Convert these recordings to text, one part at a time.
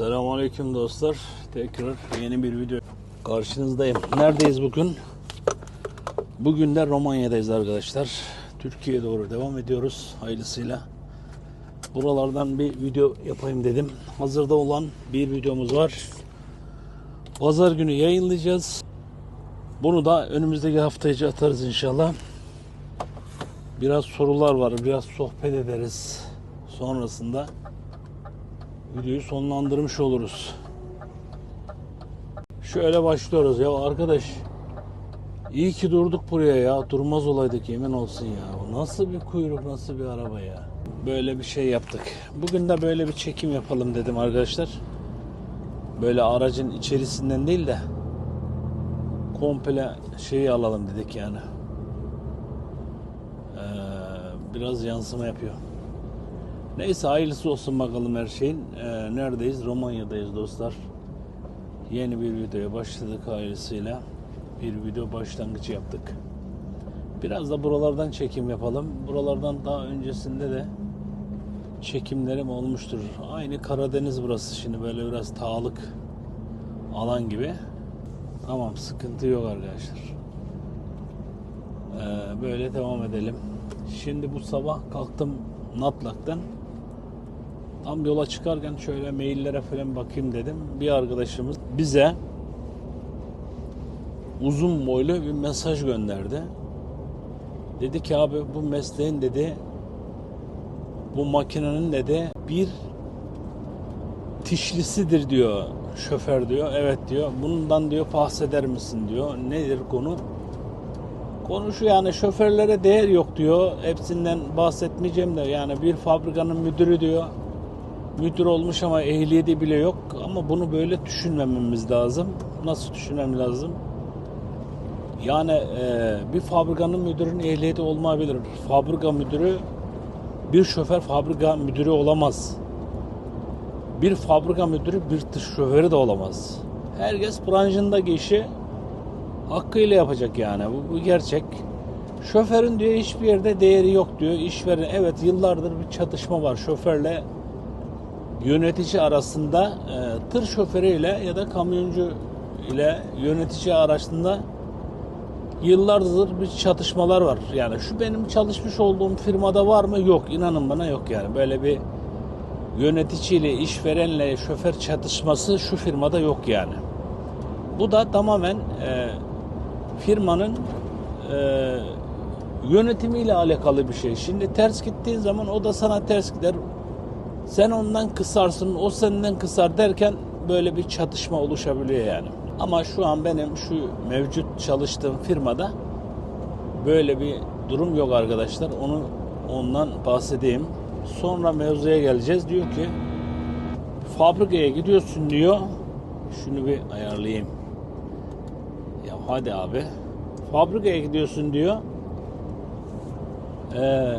Selamünaleyküm dostlar. Tekrar yeni bir video karşınızdayım. Neredeyiz bugün? Bugün de Romanya'dayız arkadaşlar. Türkiye'ye doğru devam ediyoruz hayırlısıyla. Buralardan bir video yapayım dedim. Hazırda olan bir videomuz var. Pazar günü yayınlayacağız. Bunu da önümüzdeki haftaya atarız inşallah. Biraz sorular var, biraz sohbet ederiz. Sonrasında videoyu sonlandırmış oluruz. Şöyle başlıyoruz ya arkadaş. İyi ki durduk buraya ya. Durmaz olaydık yemin olsun ya. Nasıl bir kuyruk, nasıl bir araba ya. Böyle bir şey yaptık. Bugün de böyle bir çekim yapalım dedim arkadaşlar. Böyle aracın içerisinden değil de komple şeyi alalım dedik yani. Ee, biraz yansıma yapıyor. Neyse hayırlısı olsun bakalım her şeyin. Ee, neredeyiz? Romanya'dayız dostlar. Yeni bir videoya başladık hayırlısıyla. Bir video başlangıcı yaptık. Biraz da buralardan çekim yapalım. Buralardan daha öncesinde de çekimlerim olmuştur. Aynı Karadeniz burası şimdi böyle biraz tağlık alan gibi. Tamam sıkıntı yok arkadaşlar. Ee, böyle devam edelim. Şimdi bu sabah kalktım Natlak'tan. Tam yola çıkarken şöyle maillere falan bakayım dedim. Bir arkadaşımız bize uzun boylu bir mesaj gönderdi. Dedi ki abi bu mesleğin dedi bu makinenin dedi bir tişlisidir diyor şoför diyor. Evet diyor. Bundan diyor bahseder misin diyor. Nedir konu? Konu şu yani şoförlere değer yok diyor. Hepsinden bahsetmeyeceğim de yani bir fabrikanın müdürü diyor. Müdür olmuş ama ehliyeti bile yok. Ama bunu böyle düşünmememiz lazım. Nasıl düşünmem lazım? Yani e, bir fabrikanın müdürünün ehliyeti olmayabilir. Fabrika müdürü bir şoför fabrika müdürü olamaz. Bir fabrika müdürü bir tır şoförü de olamaz. Herkes branşındaki işi hakkıyla yapacak yani. Bu, bu gerçek. Şoförün diyor hiçbir yerde değeri yok diyor. İşveren evet yıllardır bir çatışma var şoförle yönetici arasında e, tır şoförüyle ya da kamyoncu ile yönetici arasında yıllardır bir çatışmalar var. Yani şu benim çalışmış olduğum firmada var mı? Yok. İnanın bana yok yani. Böyle bir yöneticiyle, işverenle şoför çatışması şu firmada yok yani. Bu da tamamen e, firmanın e, yönetimiyle alakalı bir şey. Şimdi ters gittiğin zaman o da sana ters gider. Sen ondan kısarsın, o senden kısar derken böyle bir çatışma oluşabiliyor yani. Ama şu an benim şu mevcut çalıştığım firmada böyle bir durum yok arkadaşlar. Onu ondan bahsedeyim. Sonra mevzuya geleceğiz. Diyor ki fabrikaya gidiyorsun diyor. Şunu bir ayarlayayım. Ya hadi abi. Fabrikaya gidiyorsun diyor. Ee,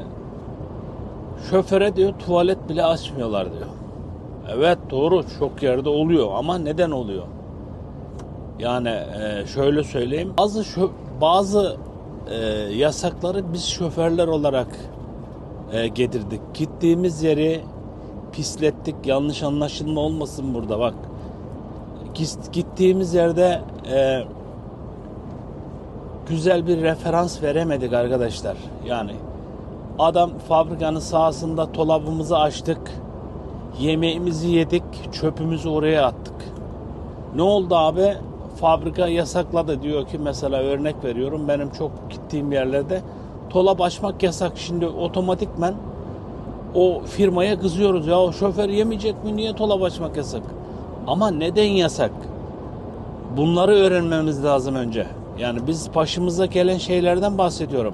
şoföre diyor tuvalet bile açmıyorlar diyor. Evet doğru çok yerde oluyor ama neden oluyor? Yani e, şöyle söyleyeyim. Bazı şö- bazı e, yasakları biz şoförler olarak e, getirdik. Gittiğimiz yeri pislettik. Yanlış anlaşılma olmasın burada bak. Git- Gittiğimiz yerde e, güzel bir referans veremedik arkadaşlar. Yani adam fabrikanın sahasında dolabımızı açtık. Yemeğimizi yedik, çöpümüzü oraya attık. Ne oldu abi? Fabrika yasakladı diyor ki mesela örnek veriyorum benim çok gittiğim yerlerde dolap açmak yasak. Şimdi otomatikmen o firmaya kızıyoruz ya o şoför yemeyecek mi niye dolap açmak yasak? Ama neden yasak? Bunları öğrenmemiz lazım önce. Yani biz başımıza gelen şeylerden bahsediyorum.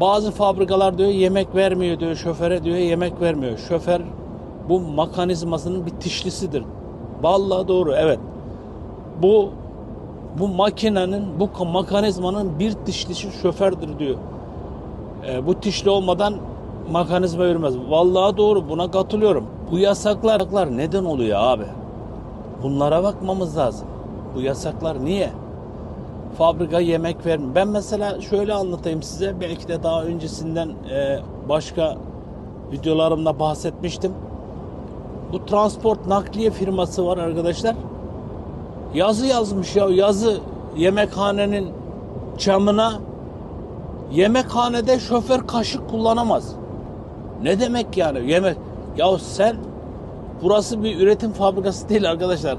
Bazı fabrikalar diyor yemek vermiyor diyor şoföre diyor yemek vermiyor. Şoför bu mekanizmasının bir tişlisidir. Vallahi doğru evet. Bu bu makinenin bu mekanizmanın bir dişlisi şofördür diyor. E, bu dişli olmadan mekanizma yürümez. Vallahi doğru buna katılıyorum. Bu yasaklar neden oluyor abi? Bunlara bakmamız lazım. Bu yasaklar niye? Fabrika yemek vermiyor. Ben mesela şöyle anlatayım size. Belki de daha öncesinden e, başka videolarımda bahsetmiştim. Bu transport nakliye firması var arkadaşlar. Yazı yazmış ya yazı yemekhanenin camına yemekhanede şoför kaşık kullanamaz. Ne demek yani yemek? Ya sen burası bir üretim fabrikası değil arkadaşlar.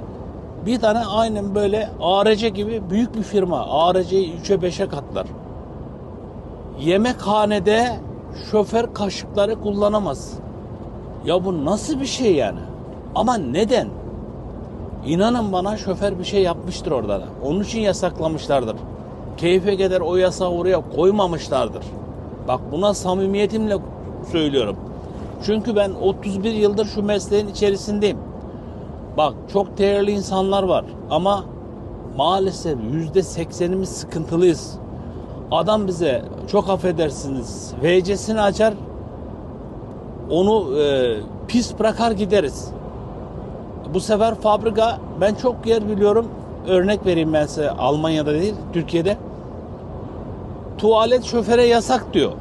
Bir tane aynen böyle ARC gibi büyük bir firma. ARC'yi 3'e 5'e katlar. Yemekhanede şoför kaşıkları kullanamaz. Ya bu nasıl bir şey yani? Ama neden? İnanın bana şoför bir şey yapmıştır orada da. Onun için yasaklamışlardır. Keyfe gider o yasağı oraya koymamışlardır. Bak buna samimiyetimle söylüyorum. Çünkü ben 31 yıldır şu mesleğin içerisindeyim. Bak çok değerli insanlar var ama maalesef yüzde seksenimiz sıkıntılıyız. Adam bize çok affedersiniz VC'sini açar onu e, pis bırakar gideriz. Bu sefer fabrika ben çok yer biliyorum. Örnek vereyim ben size Almanya'da değil Türkiye'de. Tuvalet şoföre yasak diyor.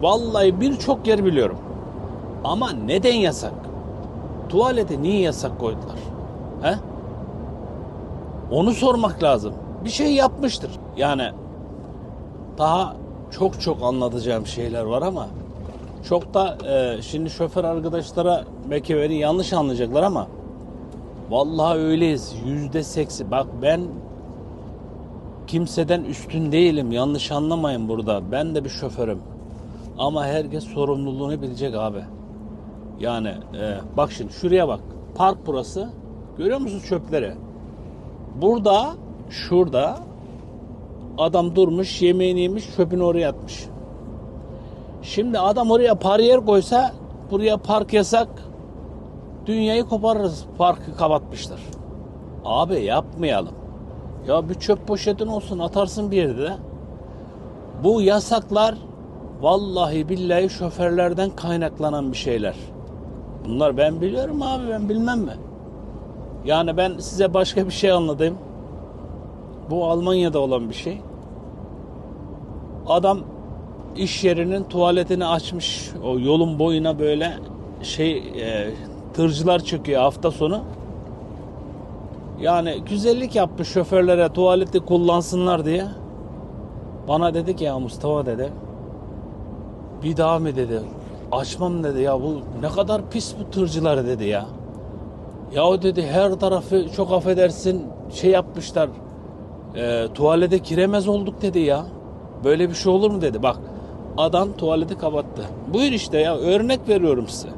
Vallahi birçok yer biliyorum. Ama neden yasak? Tuvalete niye yasak koydular? He? Onu sormak lazım. Bir şey yapmıştır. Yani daha çok çok anlatacağım şeyler var ama çok da e, şimdi şoför arkadaşlara belki beni yanlış anlayacaklar ama vallahi öyleyiz. Yüzde seksi. Bak ben kimseden üstün değilim. Yanlış anlamayın burada. Ben de bir şoförüm. Ama herkes sorumluluğunu bilecek abi. Yani e, bak şimdi şuraya bak. Park burası. Görüyor musunuz çöpleri? Burada, şurada adam durmuş, yemeğini yemiş, çöpünü oraya atmış. Şimdi adam oraya pariyer koysa buraya park yasak. Dünyayı koparırız. Parkı kapatmışlar. Abi yapmayalım. Ya bir çöp poşetin olsun atarsın bir yerde de. Bu yasaklar vallahi billahi şoförlerden kaynaklanan bir şeyler. Bunlar ben biliyorum abi ben bilmem mi? Yani ben size başka bir şey anlatayım. Bu Almanya'da olan bir şey. Adam iş yerinin tuvaletini açmış. O yolun boyuna böyle şey e, tırcılar çöküyor hafta sonu. Yani güzellik yapmış şoförlere tuvaleti kullansınlar diye. Bana dedi ki ya Mustafa dedi. Bir daha mı dedi. Açmam dedi ya bu ne kadar pis bu tırcılar dedi ya. Ya o dedi her tarafı çok affedersin şey yapmışlar. E, tuvalete giremez olduk dedi ya. Böyle bir şey olur mu dedi. Bak adam tuvaleti kapattı. Buyur işte ya örnek veriyorum size.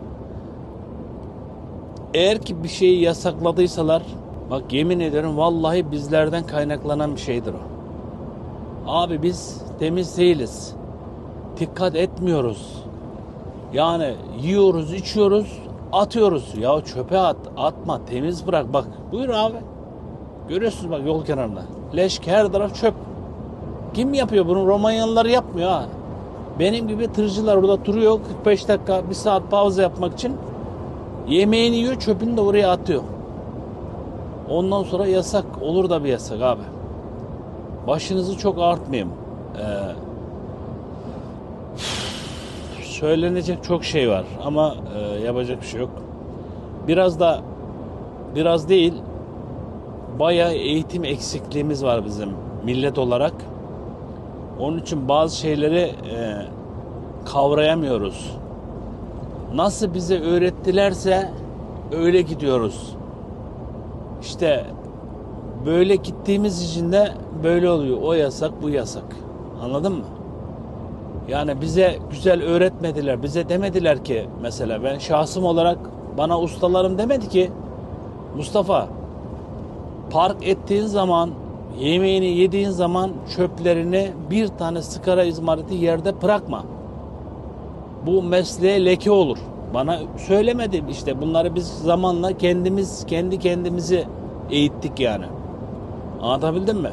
Eğer ki bir şeyi yasakladıysalar bak yemin ederim vallahi bizlerden kaynaklanan bir şeydir o. Abi biz temiz değiliz. Dikkat etmiyoruz. Yani yiyoruz, içiyoruz, atıyoruz. Ya çöpe at, atma, temiz bırak. Bak buyur abi. Görüyorsunuz bak yol kenarında. Leş her taraf çöp. Kim yapıyor bunu? Romanyalılar yapmıyor ha. Benim gibi tırcılar orada duruyor 45 dakika, bir saat pauza yapmak için. Yemeğini yiyor, çöpünü de oraya atıyor. Ondan sonra yasak. Olur da bir yasak abi. Başınızı çok artmayayım. Ee, söylenecek çok şey var ama e, yapacak bir şey yok. Biraz da biraz değil bayağı eğitim eksikliğimiz var bizim millet olarak. Onun için bazı şeyleri e, kavrayamıyoruz. Nasıl bize öğrettilerse öyle gidiyoruz. İşte böyle gittiğimiz için de böyle oluyor. O yasak, bu yasak. Anladın mı? Yani bize güzel öğretmediler. Bize demediler ki mesela ben şahsım olarak bana ustalarım demedi ki Mustafa park ettiğin zaman yemeğini yediğin zaman çöplerini bir tane sigara izmariti yerde bırakma. Bu mesleğe leke olur. Bana söylemedi işte bunları biz zamanla kendimiz kendi kendimizi eğittik yani. Anlatabildim mi?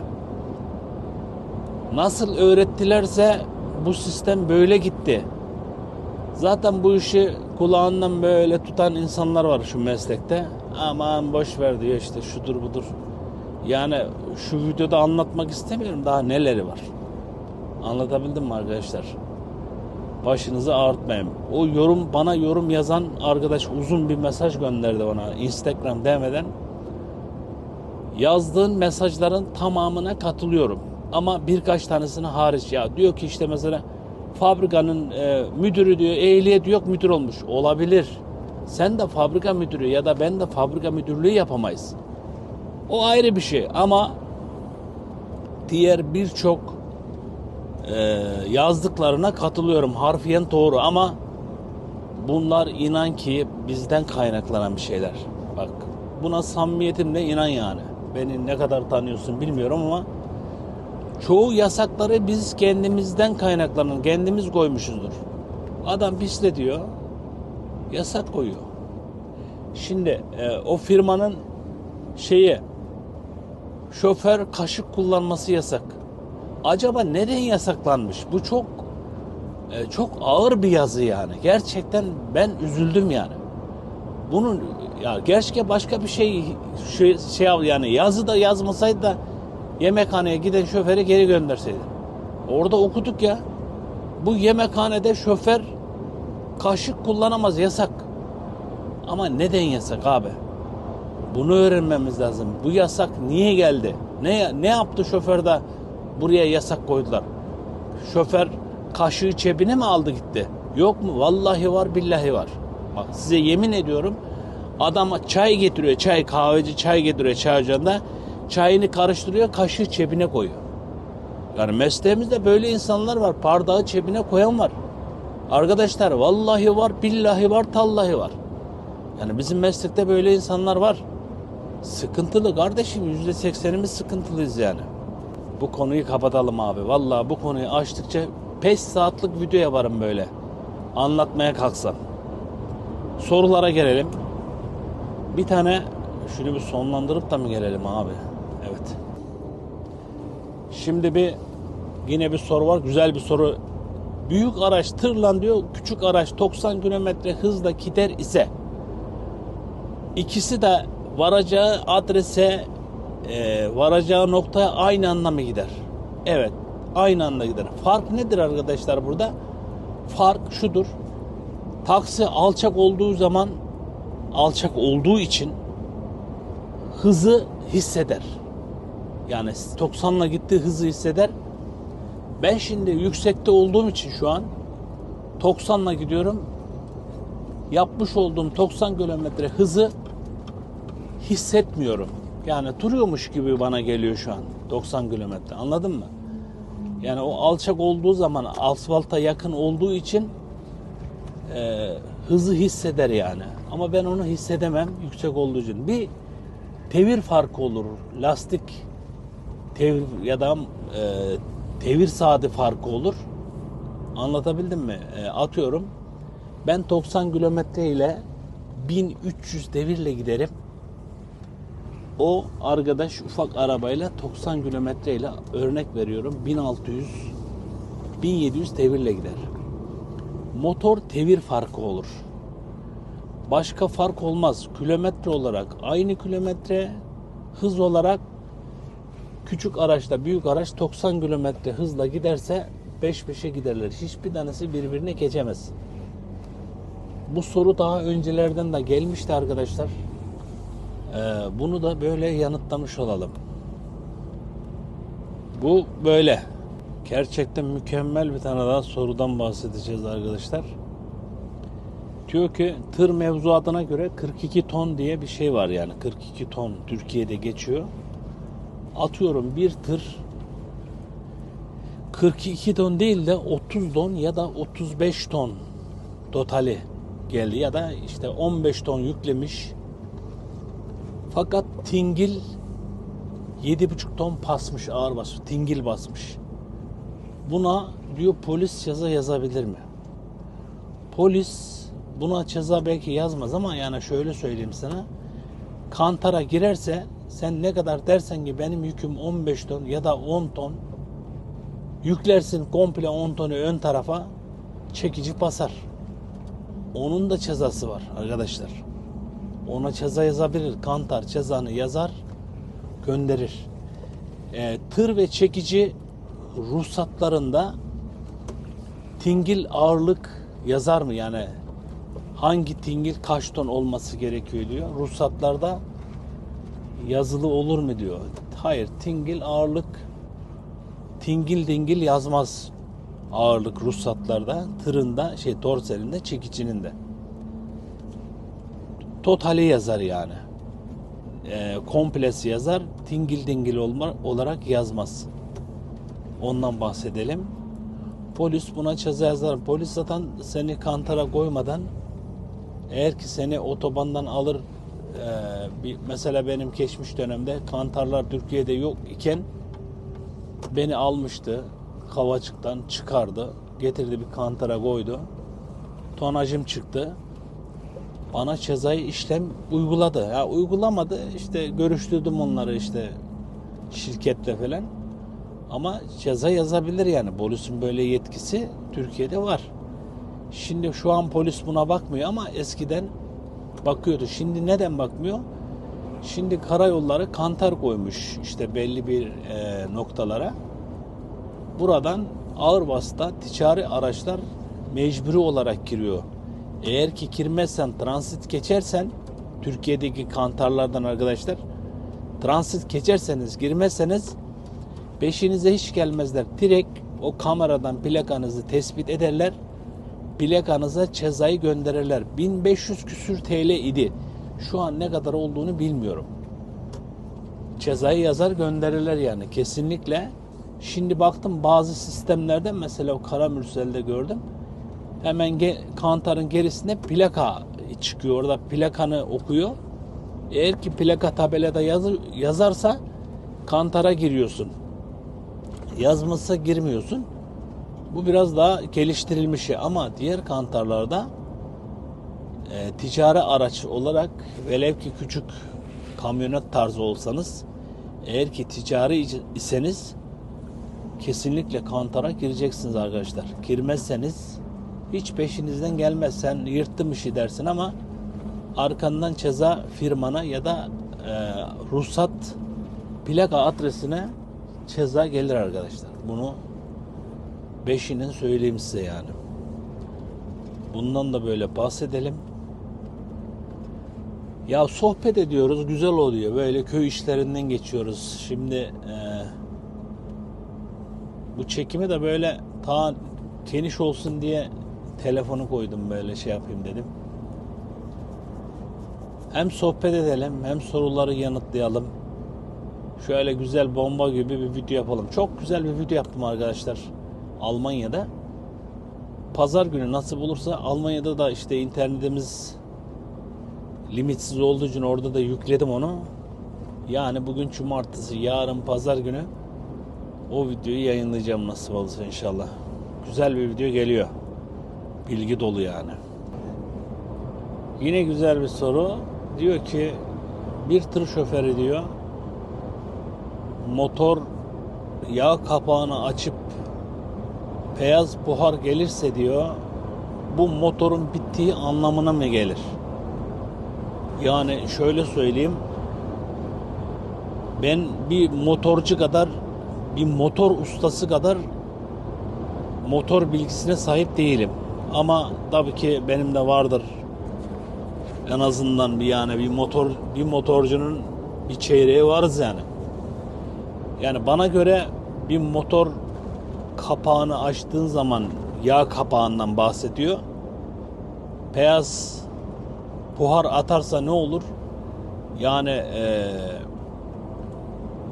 Nasıl öğrettilerse bu sistem böyle gitti. Zaten bu işi kulağından böyle tutan insanlar var şu meslekte. Aman boş ver diyor işte şudur budur. Yani şu videoda anlatmak istemiyorum daha neleri var. Anlatabildim mi arkadaşlar? başınızı ağrıtmayın. O yorum bana yorum yazan arkadaş uzun bir mesaj gönderdi bana Instagram demeden. Yazdığın mesajların tamamına katılıyorum. Ama birkaç tanesini hariç ya diyor ki işte mesela fabrikanın e, müdürü diyor ehliyeti yok müdür olmuş. Olabilir. Sen de fabrika müdürü ya da ben de fabrika müdürlüğü yapamayız. O ayrı bir şey ama diğer birçok e, yazdıklarına katılıyorum. Harfiyen doğru ama bunlar inan ki bizden kaynaklanan bir şeyler. Bak buna samimiyetimle inan yani. Beni ne kadar tanıyorsun bilmiyorum ama çoğu yasakları biz kendimizden kaynaklanan, kendimiz koymuşuzdur. Adam pisle diyor, yasak koyuyor. Şimdi e, o firmanın şeyi şoför kaşık kullanması yasak. Acaba neden yasaklanmış? Bu çok e, çok ağır bir yazı yani. Gerçekten ben üzüldüm yani. Bunun ya keşke başka bir şey şey, şey yani yazı da yazmasaydı da yemekhaneye giden şoförü geri gönderseydi. Orada okuduk ya. Bu yemekhanede şoför kaşık kullanamaz yasak. Ama neden yasak abi? Bunu öğrenmemiz lazım. Bu yasak niye geldi? Ne ne yaptı şoför de buraya yasak koydular? Şoför kaşığı cebine mi aldı gitti? Yok mu? Vallahi var, billahi var. Bak size yemin ediyorum adama çay getiriyor, çay kahveci çay getiriyor çay ocağında. Çayını karıştırıyor, kaşığı cebine koyuyor. Yani mesleğimizde böyle insanlar var. Bardağı cebine koyan var. Arkadaşlar vallahi var, billahi var, tallahi var. Yani bizim meslekte böyle insanlar var. Sıkıntılı kardeşim. Yüzde seksenimiz sıkıntılıyız yani. Bu konuyu kapatalım abi. Vallahi bu konuyu açtıkça 5 saatlik video yaparım böyle. Anlatmaya kalksam. Sorulara gelelim. Bir tane şunu bir sonlandırıp da mı gelelim abi? Şimdi bir yine bir soru var. Güzel bir soru. Büyük araç tırlan diyor. Küçük araç 90 kilometre hızla gider ise ikisi de varacağı adrese e, varacağı noktaya aynı anda mı gider? Evet. Aynı anda gider. Fark nedir arkadaşlar burada? Fark şudur. Taksi alçak olduğu zaman alçak olduğu için hızı hisseder. Yani 90'la gittiği hızı hisseder. Ben şimdi yüksekte olduğum için şu an 90'la gidiyorum. Yapmış olduğum 90 kilometre hızı hissetmiyorum. Yani duruyormuş gibi bana geliyor şu an 90 kilometre. Anladın mı? Yani o alçak olduğu zaman asfalta yakın olduğu için e, hızı hisseder yani. Ama ben onu hissedemem yüksek olduğu için. Bir tevir farkı olur. Lastik tevir ya da e, tevir saati farkı olur. Anlatabildim mi? E, atıyorum. Ben 90 kilometre ile 1300 devirle giderim. O arkadaş ufak arabayla 90 kilometre ile örnek veriyorum 1600 1700 devirle gider. Motor tevir farkı olur. Başka fark olmaz. Kilometre olarak aynı kilometre, hız olarak küçük araçla büyük araç 90 kilometre hızla giderse 5 5'e giderler. Hiçbir tanesi birbirine geçemez. Bu soru daha öncelerden de gelmişti arkadaşlar. Ee, bunu da böyle yanıtlamış olalım. Bu böyle. Gerçekten mükemmel bir tane daha sorudan bahsedeceğiz arkadaşlar. Diyor ki tır mevzuatına göre 42 ton diye bir şey var yani 42 ton Türkiye'de geçiyor. Atıyorum bir tır 42 ton değil de 30 ton ya da 35 ton totali geldi ya da işte 15 ton yüklemiş. Fakat tingil 7,5 ton basmış ağır basmış. Tingil basmış. Buna diyor polis ceza yazabilir mi? Polis buna ceza belki yazmaz ama yani şöyle söyleyeyim sana. Kantara girerse sen ne kadar dersen ki benim yüküm 15 ton ya da 10 ton yüklersin komple 10 tonu ön tarafa çekici basar. Onun da cezası var arkadaşlar. Ona ceza yazabilir. Kantar cezanı yazar gönderir. E, tır ve çekici ruhsatlarında tingil ağırlık yazar mı yani hangi tingil kaç ton olması gerekiyor diyor. Ruhsatlarda yazılı olur mu diyor. Hayır tingil ağırlık tingil dingil yazmaz ağırlık ruhsatlarda tırında şey dorselinde çekicinin de totali yazar yani. E, komplesi yazar tingil dingil olma, olarak yazmaz. Ondan bahsedelim. Polis buna ceza yazar. Polis zaten seni kantara koymadan eğer ki seni otobandan alır e, bir, mesela benim geçmiş dönemde kantarlar Türkiye'de yok iken beni almıştı Kavacık'tan çıkardı getirdi bir kantara koydu. Tonajım çıktı. Bana cezai işlem uyguladı. Ya uygulamadı işte görüştürdüm onları işte şirketle falan. Ama ceza yazabilir yani polisin böyle yetkisi Türkiye'de var. Şimdi şu an polis buna bakmıyor ama eskiden bakıyordu. Şimdi neden bakmıyor? Şimdi karayolları kantar koymuş işte belli bir e, noktalara. Buradan ağır vasıta ticari araçlar mecburi olarak giriyor. Eğer ki girmezsen, transit geçersen Türkiye'deki kantarlardan arkadaşlar transit geçerseniz, girmezseniz peşinize hiç gelmezler. Direkt o kameradan plakanızı tespit ederler plakanıza cezayı gönderirler. 1500 küsür TL idi. Şu an ne kadar olduğunu bilmiyorum. Cezayı yazar gönderirler yani kesinlikle. Şimdi baktım bazı sistemlerde mesela o Karamürsel'de gördüm. Hemen ge- kantarın gerisinde plaka çıkıyor. Orada plakanı okuyor. Eğer ki plaka tabelada yazı, yazarsa kantara giriyorsun. Yazmasa girmiyorsun. Bu biraz daha geliştirilmiş şey ama diğer kantarlarda e, ticari araç olarak velev ki küçük kamyonet tarzı olsanız eğer ki ticari iseniz kesinlikle kantara gireceksiniz arkadaşlar. Girmezseniz hiç peşinizden gelmez. Sen yırttım işi dersin ama arkandan ceza firmana ya da e, ruhsat plaka adresine ceza gelir arkadaşlar. Bunu Beşinin söyleyeyim size yani. Bundan da böyle bahsedelim. Ya sohbet ediyoruz, güzel oluyor. Böyle köy işlerinden geçiyoruz. Şimdi e, bu çekimi de böyle ta geniş olsun diye telefonu koydum böyle şey yapayım dedim. Hem sohbet edelim hem soruları yanıtlayalım. Şöyle güzel bomba gibi bir video yapalım. Çok güzel bir video yaptım arkadaşlar. Almanya'da. Pazar günü nasıl olursa Almanya'da da işte internetimiz limitsiz olduğu için orada da yükledim onu. Yani bugün cumartesi, yarın pazar günü o videoyu yayınlayacağım nasıl olursa inşallah. Güzel bir video geliyor. Bilgi dolu yani. Yine güzel bir soru. Diyor ki bir tır şoförü diyor motor yağ kapağını açıp beyaz buhar gelirse diyor bu motorun bittiği anlamına mı gelir? Yani şöyle söyleyeyim ben bir motorcu kadar bir motor ustası kadar motor bilgisine sahip değilim. Ama tabii ki benim de vardır. En azından bir yani bir motor bir motorcunun bir çeyreği varız yani. Yani bana göre bir motor kapağını açtığın zaman yağ kapağından bahsediyor. Beyaz buhar atarsa ne olur? Yani e,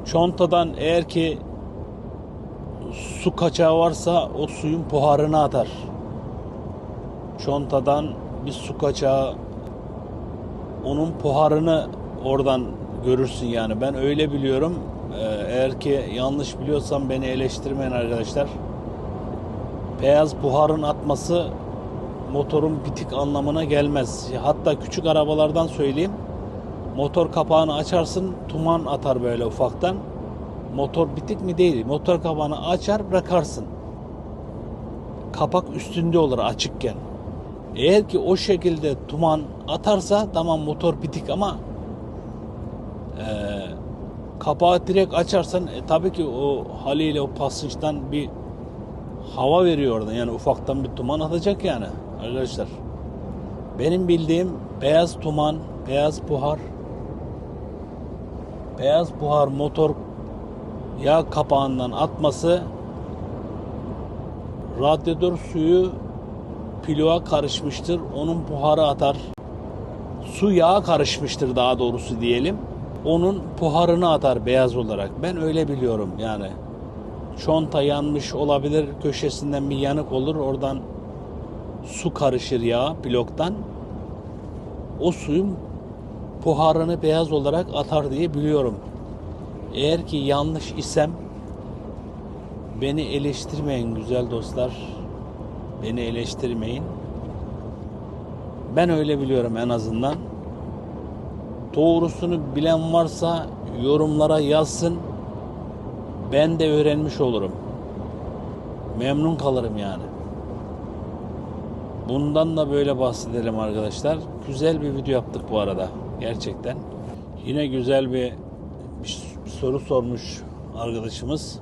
çontadan eğer ki su kaçağı varsa o suyun buharını atar. Çontadan bir su kaçağı onun buharını oradan görürsün yani. Ben öyle biliyorum. Ee, eğer ki yanlış biliyorsam beni eleştirmeyin arkadaşlar. Beyaz buharın atması motorun bitik anlamına gelmez. Hatta küçük arabalardan söyleyeyim. Motor kapağını açarsın, tuman atar böyle ufaktan. Motor bitik mi değil. Motor kapağını açar bırakarsın. Kapak üstünde olur açıkken. Eğer ki o şekilde tuman atarsa tamam motor bitik ama eee kapağı direkt açarsan e, tabii ki o haliyle o basınçtan bir hava veriyor oradan. Yani ufaktan bir duman atacak yani arkadaşlar. Benim bildiğim beyaz duman, beyaz buhar, beyaz buhar motor yağ kapağından atması radyatör suyu piloğa karışmıştır. Onun buharı atar. Su yağa karışmıştır daha doğrusu diyelim. Onun buharını atar beyaz olarak. Ben öyle biliyorum yani. Çonta yanmış olabilir. Köşesinden bir yanık olur. Oradan su karışır yağa bloktan. O suyun buharını beyaz olarak atar diye biliyorum. Eğer ki yanlış isem beni eleştirmeyin güzel dostlar. Beni eleştirmeyin. Ben öyle biliyorum en azından. Doğrusunu bilen varsa yorumlara yazsın. Ben de öğrenmiş olurum. Memnun kalırım yani. Bundan da böyle bahsedelim arkadaşlar. Güzel bir video yaptık bu arada. Gerçekten. Yine güzel bir, bir soru sormuş arkadaşımız.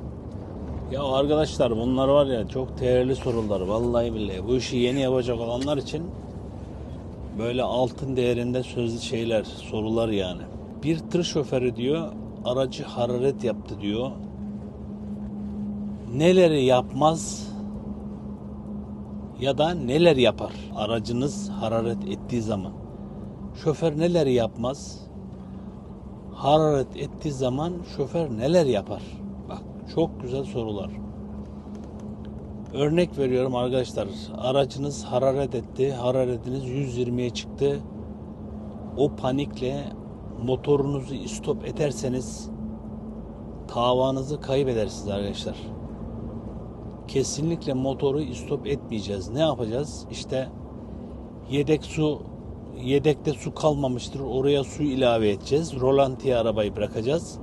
Ya arkadaşlar bunlar var ya çok değerli sorular. Vallahi billahi. Bu işi yeni yapacak olanlar için böyle altın değerinde sözlü şeyler, sorular yani. Bir tır şoförü diyor aracı hararet yaptı diyor. Neleri yapmaz ya da neler yapar aracınız hararet ettiği zaman. Şoför neler yapmaz? Hararet ettiği zaman şoför neler yapar? Bak çok güzel sorular. Örnek veriyorum arkadaşlar. Aracınız hararet etti. Hararetiniz 120'ye çıktı. O panikle motorunuzu istop ederseniz tavanızı kaybedersiniz arkadaşlar. Kesinlikle motoru istop etmeyeceğiz. Ne yapacağız? İşte yedek su yedekte su kalmamıştır. Oraya su ilave edeceğiz. Rolantiye arabayı bırakacağız.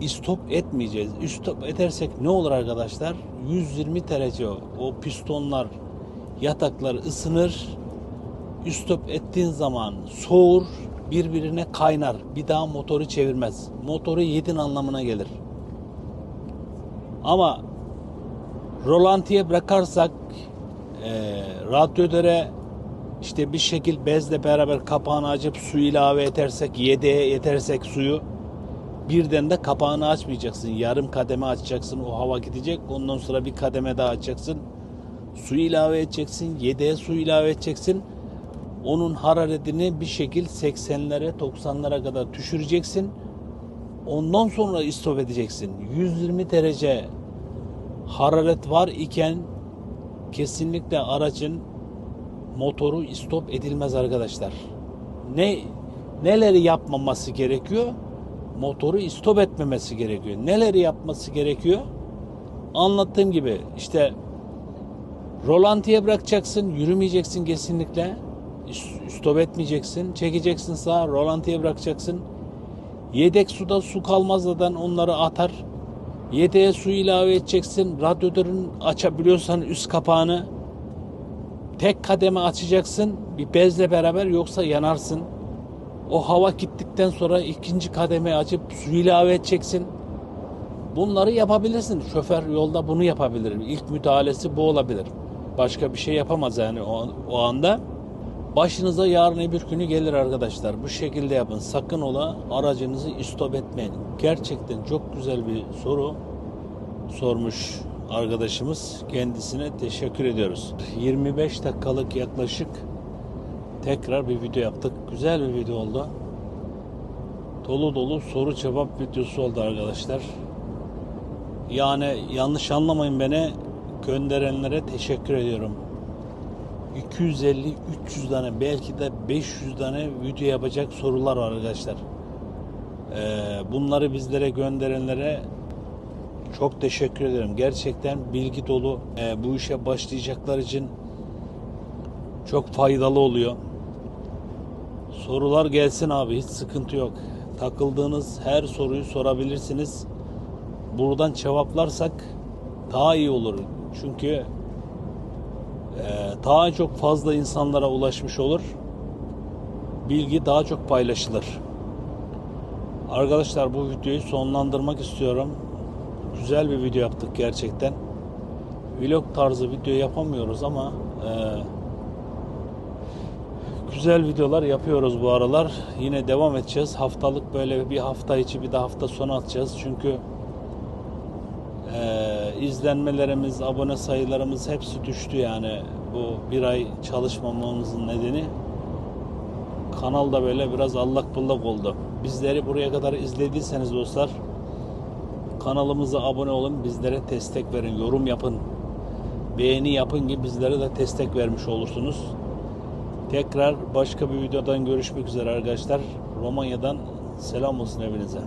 İstop etmeyeceğiz. İstop edersek ne olur arkadaşlar? 120 derece o pistonlar, yataklar ısınır. İstop ettiğin zaman soğur, birbirine kaynar. Bir daha motoru çevirmez. Motoru yedin anlamına gelir. Ama rolantiye bırakarsak e, radyatöre işte bir şekil bezle beraber kapağını açıp su ilave edersek, yedeğe yetersek suyu birden de kapağını açmayacaksın. Yarım kademe açacaksın. O hava gidecek. Ondan sonra bir kademe daha açacaksın. Su ilave edeceksin. Yedeğe su ilave edeceksin. Onun hararetini bir şekil 80'lere 90'lara kadar düşüreceksin. Ondan sonra istop edeceksin. 120 derece hararet var iken kesinlikle aracın motoru istop edilmez arkadaşlar. Ne neleri yapmaması gerekiyor? Motoru istop etmemesi gerekiyor. Neleri yapması gerekiyor? Anlattığım gibi işte rolantiye bırakacaksın, yürümeyeceksin kesinlikle. Stop etmeyeceksin. Çekeceksin sağa, rolantiye bırakacaksın. Yedek suda su kalmaz zaten onları atar. Yedeğe su ilave edeceksin. Radyatörün açabiliyorsan üst kapağını tek kademe açacaksın bir bezle beraber yoksa yanarsın. O hava gittikten sonra ikinci kademe açıp su ilave edeceksin. Bunları yapabilirsin. Şoför yolda bunu yapabilir. İlk müdahalesi bu olabilir. Başka bir şey yapamaz yani o, o anda. Başınıza yarın öbür günü gelir arkadaşlar. Bu şekilde yapın. Sakın ola aracınızı istop etmeyin. Gerçekten çok güzel bir soru sormuş arkadaşımız. Kendisine teşekkür ediyoruz. 25 dakikalık yaklaşık tekrar bir video yaptık. Güzel bir video oldu. Dolu dolu soru cevap videosu oldu arkadaşlar. Yani yanlış anlamayın beni gönderenlere teşekkür ediyorum. 250 300 tane belki de 500 tane video yapacak sorular var arkadaşlar. Ee, bunları bizlere gönderenlere çok teşekkür ederim. Gerçekten bilgi dolu. Ee, bu işe başlayacaklar için çok faydalı oluyor. Sorular gelsin abi hiç sıkıntı yok. Takıldığınız her soruyu sorabilirsiniz. Buradan cevaplarsak daha iyi olur. Çünkü daha çok fazla insanlara ulaşmış olur. Bilgi daha çok paylaşılır. Arkadaşlar bu videoyu sonlandırmak istiyorum. Güzel bir video yaptık gerçekten. vlog tarzı video yapamıyoruz ama e, güzel videolar yapıyoruz bu aralar. Yine devam edeceğiz. Haftalık böyle bir hafta içi bir de hafta sonu atacağız. Çünkü izlenmelerimiz, abone sayılarımız hepsi düştü yani. Bu bir ay çalışmamamızın nedeni kanal da böyle biraz allak bullak oldu. Bizleri buraya kadar izlediyseniz dostlar kanalımıza abone olun, bizlere destek verin, yorum yapın, beğeni yapın ki bizlere de destek vermiş olursunuz. Tekrar başka bir videodan görüşmek üzere arkadaşlar. Romanya'dan selam olsun evinize.